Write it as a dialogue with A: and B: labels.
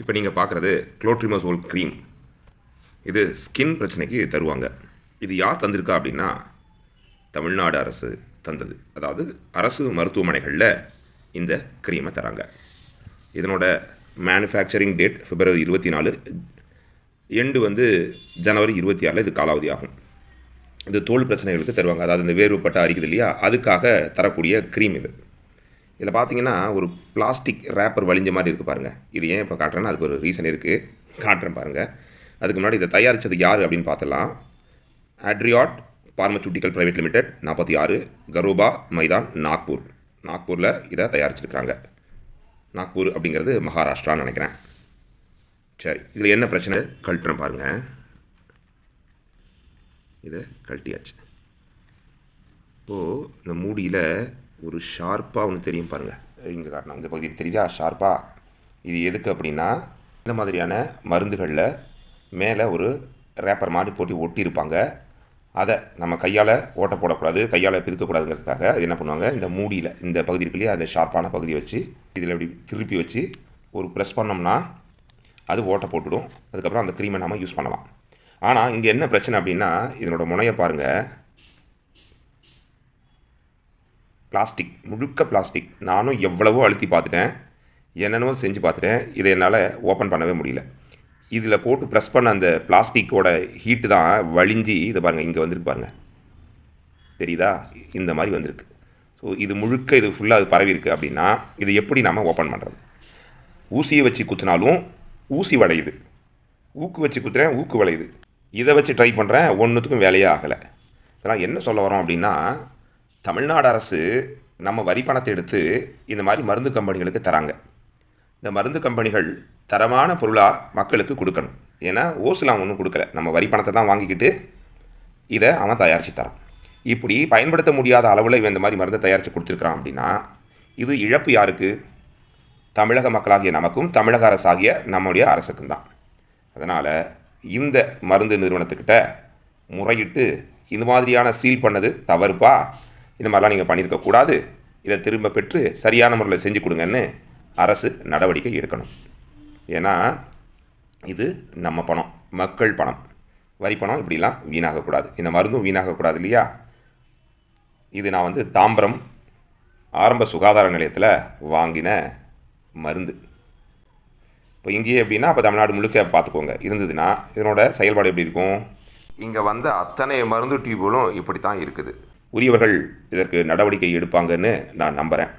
A: இப்போ நீங்கள் பார்க்குறது குளோட்ரிமசோல் க்ரீம் இது ஸ்கின் பிரச்சனைக்கு தருவாங்க. இது யார் தந்திருக்கா அப்படின்னா தமிழ்நாடு அரசு தந்தது. அதாவது அரசு மருத்துவமனைகளில் இந்த க்ரீமை தராங்க. இதனோட மேனுஃபேக்சரிங் டேட் பிப்ரவரி இருபத்தி நாலு எண்டு வந்து ஜனவரி இருபத்தி ஆறில் இது காலாவதி ஆகும். இது தோல் பிரச்சனைகளுக்கு தருவாங்க. அதாவது இந்த வேர்வுப்பட்ட அரிக்குது இல்லையா? அதுக்காக தரக்கூடிய க்ரீம் இது. இதில் பார்த்தீங்கன்னா ஒரு பிளாஸ்டிக் ரேப்பர் வலிஞ்ச மாதிரி இருக்குது பாருங்கள் இது ஏன் இப்போ காட்டுறேன்னா அதுக்கு ஒரு ரீசன் இருக்குது காட்டுறேன் பாருங்கள் அதுக்கு முன்னாடி இதை தயாரித்தது யார் அப்படின்னு பார்த்தலாம் ஆட்ரியாட் பார்மசூட்டிக்கல் ப்ரைவேட் லிமிடெட் நாற்பத்தி ஆறு. கரோபா மைதான் நாக்பூர் நாக்பூரில் இதை தயாரிச்சிருக்காங்க நாக்பூர் அப்படிங்கிறது மகாராஷ்டிரான்னு நினைக்கிறேன். சரி இதில் என்ன பிரச்சனை? கழட்டுறேன் பாருங்கள் இதை கழட்டியாச்சு. இப்போது இந்த மூடியில் ஒரு ஷார்ப்பாக ஒன்று தெரியும் பாருங்கள் இங்கே காட்டணும் இந்த பகுதி தெரியுதா? ஷார்ப்பாக இது எதுக்கு அப்படின்னா இந்த மாதிரியான மருந்துகளில் மேலே ஒரு ரேப்பர் மாதிரி போட்டு ஒட்டியிருப்பாங்க. அதை நம்ம கையால் ஓட்ட போடக்கூடாது கையால் பிரிக்கக்கூடாதுங்கிறதுக்காக அது என்ன பண்ணுவாங்க? இந்த மூடியில் இந்த பகுதி இருக்கு இல்லையா? அந்த ஷார்ப்பான பகுதியை வச்சு இதில் இப்படி திருப்பி வச்சு ஒரு ப்ரெஸ் பண்ணோம்னா அது ஓட்டை போட்டுடும். அதுக்கப்புறம் அந்த க்ரீமை நம்ம யூஸ் பண்ணலாம். ஆனால் இங்கே என்ன பிரச்சனை அப்படின்னா இதனோட முனையை பாருங்கள் பிளாஸ்டிக் முழுக்க பிளாஸ்டிக். நானும் எவ்வளவோ அழுத்தி பார்த்துட்டேன். என்னென்னவோ செஞ்சு பார்த்துட்டேன். இதை என்னால் ஓப்பன் பண்ணவே முடியல. இதில் போட்டு ப்ரெஸ் பண்ண அந்த பிளாஸ்டிக்கோட ஹீட்டு தான் வழிஞ்சி இதை பாருங்கள் இங்கே வந்துருக்கு பாருங்கள் தெரியுதா? இந்த மாதிரி வந்திருக்கு. ஸோ இது முழுக்க இது ஃபுல்லாக அது பரவி இருக்குது அப்படின்னா இது எப்படி நாம் ஓப்பன் பண்ணுறது ஊசியை வச்சு குத்தினாலும் ஊசி வளையுது. ஊக்கு வச்சு குத்துறேன் ஊக்கு வளையுது. இதை வச்சு ட்ரை பண்ணுறேன் ஒன்றுத்துக்கும் வேலையே ஆகலை. இதெல்லாம் என்ன சொல்ல வரோம் அப்படின்னா தமிழ்நாடு அரசு நம்ம வரி பணத்தை எடுத்து இந்த மாதிரி மருந்து கம்பெனிகளுக்கு தராங்க. இந்த மருந்து கம்பெனிகள் தரமான பொருளாக மக்களுக்கு கொடுக்கணும். ஏன்னா ஓசுலாம் ஒன்றும் கொடுக்கல. நம்ம வரி பணத்தை தான் வாங்கிக்கிட்டு இதை அவன் தயாரித்து தரான். இப்படி பயன்படுத்த முடியாத அளவில் இவன் இந்த மாதிரி மருந்தை தயாரித்து கொடுத்துருக்குறான் அப்படின்னா இது இழப்பு யாருக்கு? தமிழக மக்களாகிய நமக்கும் தமிழக அரசாகிய நம்முடைய அரசுக்கும் தான். அதனால் இந்த மருந்து நிறுவனத்துக்கிட்ட முறையிட்டு இந்த மாதிரியான சீல் பண்ணது தவறுப்பா? இந்த மாதிரிலாம் நீங்கள் பண்ணியிருக்கக்கூடாது இதை திரும்ப பெற்று சரியான முறையில் செஞ்சு கொடுங்கன்னு அரசு நடவடிக்கை எடுக்கணும். ஏன்னா இது நம்ம பணம் மக்கள் பணம். வரி பணம் இப்படிலாம் வீணாகக்கூடாது. இந்த மருந்தும் வீணாகக்கூடாது இல்லையா? இது நான் வந்து தாம்பரம் ஆரம்ப சுகாதார நிலையத்தில் வாங்கின மருந்து. இப்போ இங்கேயே எப்படின்னா அப்போ தமிழ்நாடு முழுக்க பார்த்துக்கோங்க. இருந்ததுன்னா இதனோட செயல்பாடு எப்படி இருக்கும்? இங்கே வந்த அத்தனை மருந்து டியூபுகளும் இப்படி தான் இருக்குது. உரியவர்கள் இதற்கு நடவடிக்கை எடுப்பாங்கன்னு நான் நம்புகிறேன்